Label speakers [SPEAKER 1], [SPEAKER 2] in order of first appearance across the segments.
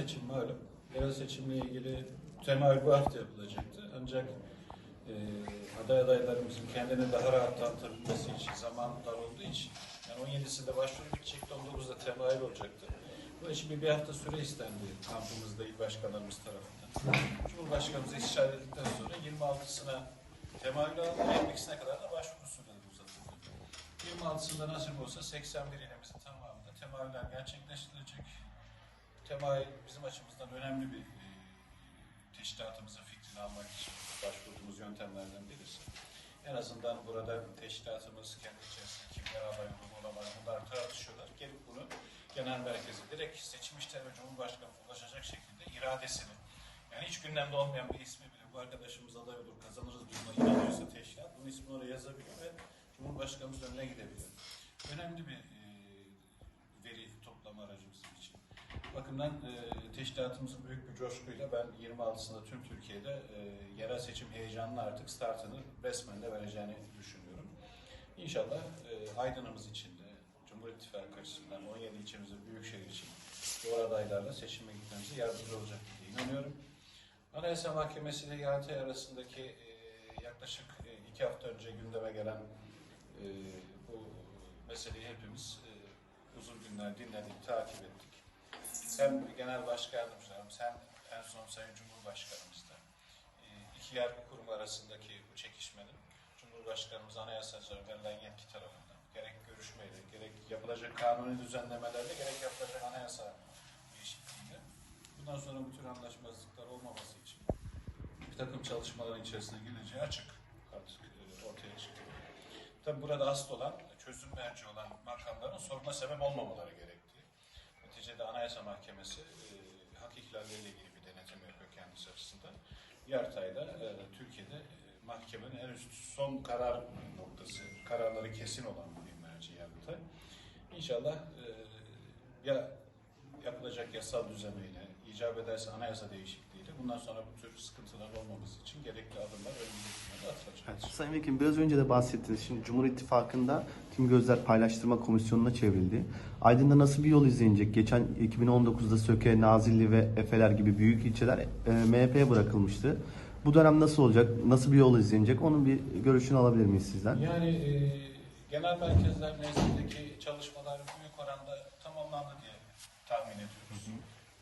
[SPEAKER 1] seçim malum. Yerel seçimle ilgili temayül bu hafta yapılacaktı. Ancak e, aday adaylarımızın kendini daha rahat tanıtabilmesi için zaman dar olduğu için yani 17'sinde başvuru bitecekti, 19'da temayül olacaktı. Bunun için bir, bir hafta süre istendi kampımızda il başkanlarımız tarafından. Cumhurbaşkanımıza istişare edildikten sonra 26'sına temayül aldı, 22'sine kadar da başvuru süreleri uzatıldı. 26'sında nasip olsa 81 ilimizin tamamında temayüller gerçekleştirilecek. Temayül bizim açımızdan önemli bir e, teşkilatımızın fikrini almak için başvurduğumuz yöntemlerden birisi. En azından burada teşkilatımız kendi içerisinde kimler aday olur olamaz bunlar tartışıyorlar. Gelip bunu genel merkeze direkt seçmişler ve Cumhurbaşkanı ulaşacak şekilde iradesini yani hiç gündemde olmayan bir ismi bile bu arkadaşımız aday olur kazanırız buna inanıyorsa teşkilat bunun ismini oraya yazabiliyor ve Cumhurbaşkanımız önüne gidebiliyor. Önemli bir e, veri toplama aracı bizim için. Bu bakımdan e, teşkilatımızın büyük bir coşkuyla ben 26'sında tüm Türkiye'de e, yerel seçim heyecanını artık startını resmen de vereceğini düşünüyorum. İnşallah e, Aydın'ımız için de Cumhur İttifakı açısından 17 ilçemizde büyükşehir için doğru adaylarla seçime gitmemize yardımcı olacak diye inanıyorum. Anayasa Mahkemesi ile YHT arasındaki e, yaklaşık e, iki hafta önce gündeme gelen e, bu meseleyi hepimiz e, uzun günler dinledik, takip ettik. Hem genel başkanımızlarımız hem en son Sayın Cumhurbaşkanımız da e, iki yargı kurumu arasındaki bu çekişmenin Cumhurbaşkanımız anayasacılara verilen yetki tarafından gerek görüşmeyle, gerek yapılacak kanuni düzenlemelerle, gerek yapılacak anayasa değişikliğiyle bundan sonra bu tür anlaşmazlıklar olmaması için bir takım çalışmaların içerisine gireceği açık artık e, ortaya çıktı. Tabi burada asıl olan, çözüm merci olan makamların soruna sebep olmamaları gerektiği. Neticede Anayasa Mahkemesi e, hak ihlalleriyle ilgili bir denetim yapıyor kendisi açısından. Yartay'da e, Türkiye'de e, mahkemenin en üst son karar noktası, kararları kesin olan bir merci Yargıtay. İnşallah e, ya yapılacak yasal düzenlemeyle, icap ederse anayasa değişikliğiyle bundan sonra bu tür sıkıntılar olmaması için gerekli adımlar önümüzdeki atılacak.
[SPEAKER 2] Evet, Sayın Vekilim biraz önce de bahsettiniz. Şimdi Cumhur İttifakı'nda Tim Gözler Paylaştırma Komisyonu'na çevrildi. Aydın'da nasıl bir yol izlenecek? Geçen 2019'da Söke, Nazilli ve Efeler gibi büyük ilçeler e, MHP'ye bırakılmıştı. Bu dönem nasıl olacak? Nasıl bir yol izlenecek? Onun bir görüşünü alabilir miyiz sizden?
[SPEAKER 1] Yani e, genel merkezler nezdindeki çalışmalar büyük oranda tamamlandı diye tahmin ediyoruz.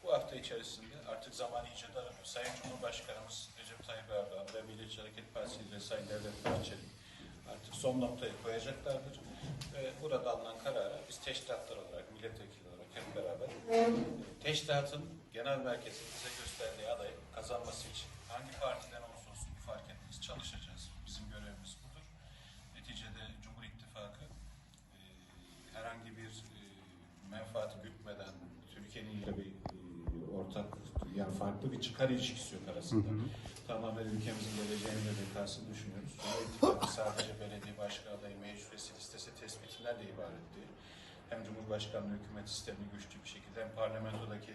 [SPEAKER 1] Bu hafta içerisinde artık zaman iyice daralıyor. Sayın Cumhurbaşkanımız Recep Tayyip Erdoğan ve Milliyetçi Hareket Partisi ile Sayın Devlet Bahçeli artık son noktayı koyacaklardır. Ve burada alınan karara biz teşkilatlar olarak, milletvekili olarak hep beraber e, teşkilatın genel merkezi bize gösterdiği adayı kazanması için hangi partiden olsun fark etmez çalışacağız. Bizim görevimiz budur. Neticede Cumhur İttifakı e, herhangi bir e, menfaati gütmeden Türkiye'nin ile bir e, ortak yani farklı bir çıkar ilişkisi yok arasında. Tamamen ülkemizin geleceğini ve bekasını düşünüyoruz. Sadece belediye başkan adayı meclis üyesi listesi tespitinden de ibaret değil. Hem Cumhurbaşkanlığı hükümet sistemini güçlü bir şekilde hem parlamentodaki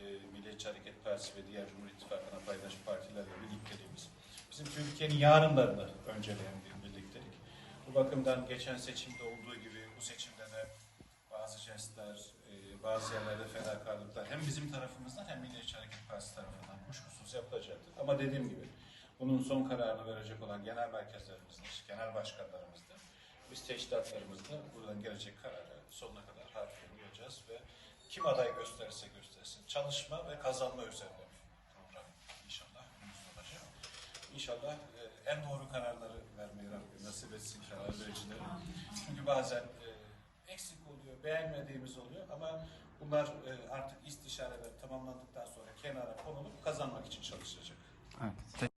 [SPEAKER 1] e, Milliyetçi Hareket Partisi ve diğer Cumhur İttifakı'na paydaş partilerle birlikteliğimiz bizim Türkiye'nin yarınlarını önceleyen bir birliktelik. Bu bakımdan geçen seçimde olduğu gibi bu seçimde de bazı jestler, e, bazı yerlerde fedakarlıklar hem bizim tarafımızdan hem Milliyetçi Hareket Partisi tarafından kuşkusuz yapılacaktır. Ama dediğim gibi bunun son kararını verecek olan genel merkezlerimizdir, genel başkanlarımızdır. Biz teşkilatlarımızda buradan gelecek kararı sonuna kadar harfiyen uyacağız ve kim aday gösterirse göstersin çalışma ve kazanma üzerine program inşallah olacak. İnşallah e, en doğru kararları vermeyi Rabbim nasip etsin karar vericileri. Çünkü bazen beğenmediğimiz oluyor ama bunlar e, artık istişareler tamamlandıktan sonra kenara konulup kazanmak için çalışılacak.
[SPEAKER 2] Evet.